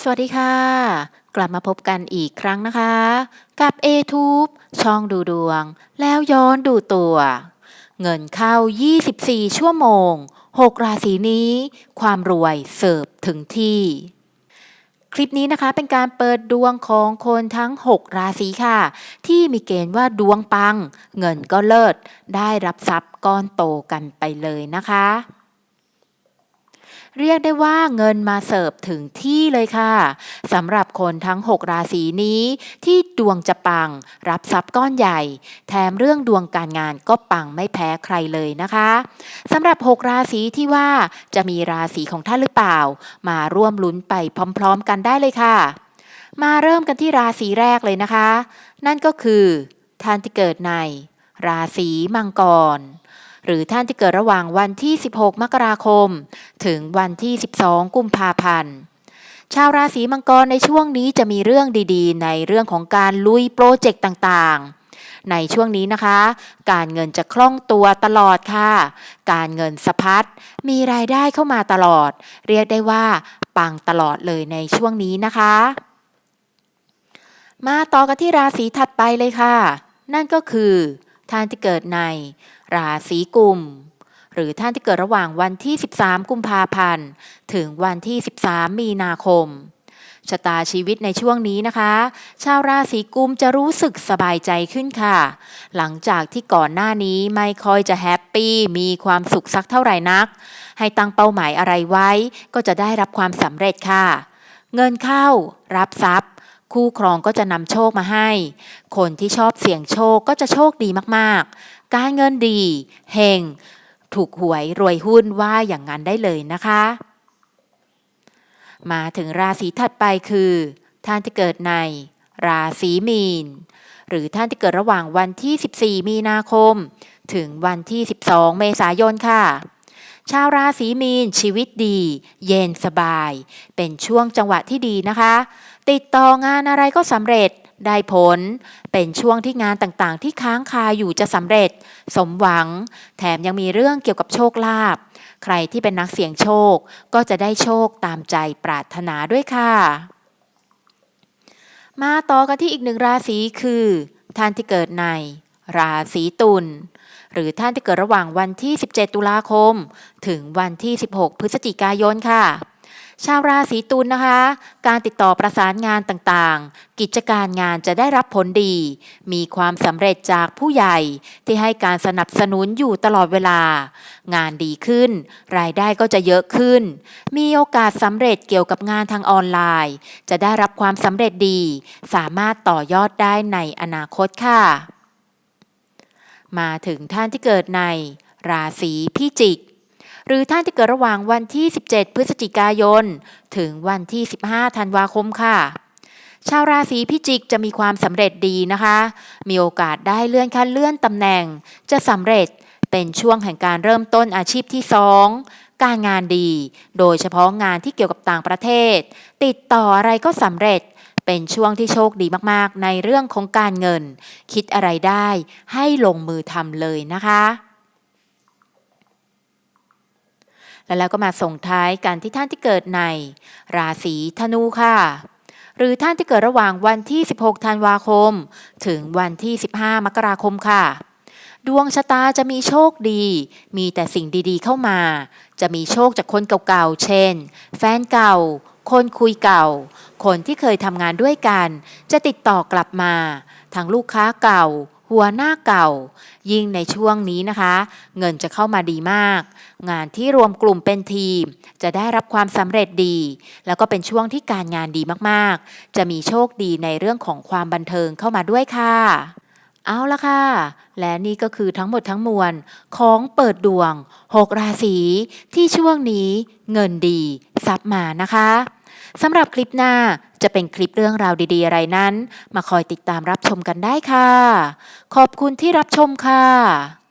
สวัสดีค่ะ กลับมาพบกันอีกครั้งนะคะ กับ A-Tube ช่องดูดวง แล้วย้อนดูตัว เงินเข้า 24 ชั่วโมง 6 ราศีนี้ ความรวยเสิร์ฟถึงที่ คลิปนี้นะคะเป็นการเปิดดวงของคนทั้ง 6 ราศีค่ะ ที่มีเกณฑ์ว่าดวงปัง เงินก็เลิศ ได้รับทรัพย์ก้อนโตกันไปเลยนะคะ เรียกได้ว่าเงินมาเสิร์ฟถึงที่เลยค่ะสำหรับคนทั้ง 6 ราศีนี้ ที่ดวงจะปัง รับทรัพย์ก้อนใหญ่ แถมเรื่องดวงการงานก็ปังไม่แพ้ใครเลยนะคะสำหรับ 6 ราศีที่ว่าจะมีราศีของท่านหรือเปล่า มาร่วมลุ้นไปพร้อม ๆ กันได้เลยค่ะ มาเริ่มกันที่ราศีแรกเลยนะคะ นั่นก็คือท่านที่เกิดใน ราศีมังกร หรือท่านที่เกิดระหว่างวันที่ 16 มกราคม ถึงวันที่ 12 กุมภาพันธ์ชาวราศีมังกรในช่วงนี้จะมีเรื่องดีๆ ในเรื่องของการลุยโปรเจกต์ต่างๆในช่วงนี้นะคะ การเงินจะคล่องตัวตลอดค่ะ การเงินสะพัดมีรายได้เข้ามาตลอด เรียกได้ว่า ปังตลอดเลยในช่วงนี้นะคะ มาต่อกันที่ราศีถัดไปเลยค่ะ นั่นก็คือ ท่านที่เกิดในราศีกุม หรือท่านที่เกิดระหว่างวันที่ 13 กุมภาพันธ์ ถึงวันที่ 13 มีนาคมชะตาชีวิตในช่วงนี้นะคะ ชาวราศีกุมจะรู้สึกสบายใจขึ้นค่ะ หลังจากที่ก่อนหน้านี้ไม่ค่อยจะแฮปปี้มีความสุขสักเท่าไหร่นัก ให้ตั้งเป้าหมายอะไรไว้ ก็จะได้รับความสำเร็จค่ะ เงินเข้า รับทรัพย์ คู่ครองก็จะนำโชคมาให้ คนที่ชอบเสี่ยงโชคก็จะโชคดีมากๆ การเงินดี เฮง ถูกหวยรวยหุ้นว่าอย่างนั้นได้เลยนะคะ มาถึงราศีถัดไปคือ ท่านที่เกิดในราศีมีน หรือท่านที่เกิดระหว่างวันที่ 14 มีนาคม ถึงวันที่ 12 เมษายนค่ะ ชาวราศีมีนชีวิตดี เย็นสบาย เป็นช่วงจังหวะที่ดีนะคะ ติดต่องานอะไรก็สำเร็จได้ผล เป็นช่วงที่งานต่างๆ ที่ค้างคาอยู่จะสำเร็จ สมหวัง แถมยังมีเรื่องเกี่ยวกับโชคลาภใครที่เป็นนักเสี่ยงโชคก็จะได้โชคตามใจปรารถนาด้วยค่ะ มาต่อกันที่อีกหนึ่งราศีคือ ท่านที่เกิดใน ราศีตุลหรือท่านที่เกิดระหว่างวันที่ 17 ตุลาคม ถึงวันที่ 16 พฤศจิกายนค่ะ ชาวราศีตุลนะคะ การติดต่อประสานงานต่างๆ กิจการงานจะได้รับผลดี มีความสำเร็จจากผู้ใหญ่ที่ให้การสนับสนุนอยู่ตลอดเวลา งานดีขึ้น รายได้ก็จะเยอะขึ้น มีโอกาสสำเร็จเกี่ยวกับงานทางออนไลน์ จะได้รับความสำเร็จดี สามารถต่อยอดได้ในอนาคตค่ะ มาถึงท่านที่เกิดใน ราศีพิจิก หรือท่านที่เกิดระหว่างวันที่ 17 พฤศจิกายน ถึงวันที่ 15 ธันวาคมค่ะ ชาวราศีพิจิกจะมีความสำเร็จดีนะคะ มีโอกาสได้เลื่อนขั้นเลื่อนตำแหน่ง จะสำเร็จเป็นช่วงแห่งการเริ่มต้นอาชีพที่2การงานดี โดยเฉพาะงานที่เกี่ยวกับต่างประเทศ ติดต่ออะไรก็สำเร็จเป็นช่วงที่โชคดีมาก ๆ ในเรื่องของการเงิน คิดอะไรได้ให้ลงมือทำเลยนะคะ แล้วแล้วก็มาส่งท้ายกันที่ท่านที่เกิดใน ราศีธนูค่ะ หรือท่านที่เกิดระหว่างวันที่ 16 ธันวาคม ถึงวันที่ 15 มกราคมค่ะ ดวงชะตาจะมีโชคดี มีแต่สิ่งดีๆเข้ามา จะมีโชคจากคนเก่าๆ เช่น แฟนเก่า คนคุยเก่า คนที่เคยทำงานด้วยกัน จะติดต่อกลับมา ทั้งลูกค้าเก่า หัวหน้าเก่า ยิ่งในช่วงนี้นะคะ เงินจะเข้ามาดีมาก งานที่รวมกลุ่มเป็นทีม จะได้รับความสำเร็จดี แล้วก็เป็นช่วงที่การงานดีมากๆ จะมีโชคดีในเรื่องของความบันเทิงเข้ามาด้วยค่ะเอาละค่ะ และนี่ก็คือทั้งหมดทั้งมวลของเปิดดวง 6 ราศีที่ช่วงนี้เงินดีซับมานะคะ สำหรับคลิปหน้าจะเป็นคลิปเรื่องราวดีๆ อะไรนั้น มาคอยติดตามรับชมกันได้ค่ะ ขอบคุณที่รับชมค่ะ